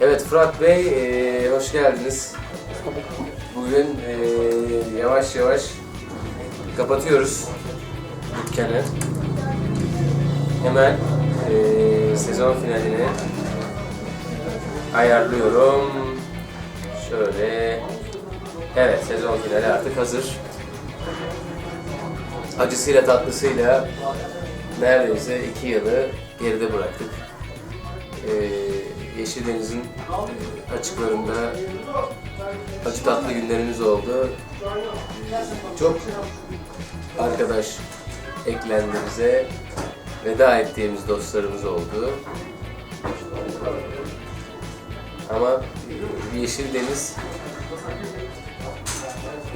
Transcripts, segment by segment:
Evet Fırat Bey, e, hoş geldiniz. Bugün e, yavaş yavaş kapatıyoruz dükkanı. Hemen e, sezon finalini ayarlıyorum. Evet, sezon finali artık hazır. Acısıyla tatlısıyla neredeyse iki yılı geride bıraktık. Ee, Yeşil Deniz'in e, açıklarında acı tatlı günlerimiz oldu. Ee, Çok arkadaş eklendi bize. Veda ettiğimiz dostlarımız oldu. Ama e, Yeşil Deniz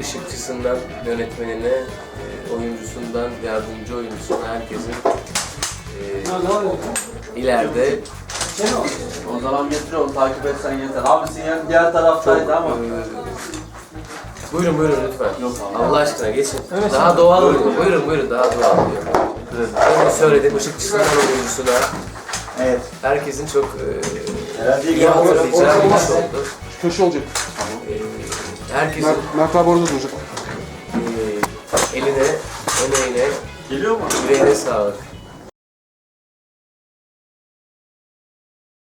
ışıkçısından yönetmenine, e, oyuncusundan yardımcı oyuncusuna herkesin e, ileride O zaman getir onu takip etsen yeter. Abi sinyal diğer taraftaydı ama. Buyurun buyurun lütfen. Yok. Allah aşkına geçin. daha doğal oluyor. Buyurun buyurun daha doğal oluyor. Demin söyledim ışıkçısından oyuncusuna. Evet. Herkesin çok Herhalde e, iyi hatırlayacağı bir iş oldu. Köşe olacak. Herkesin Mert, Mert abi orada duracak. e, eline, emeğine, Geliyor mu? yüreğine sağlık.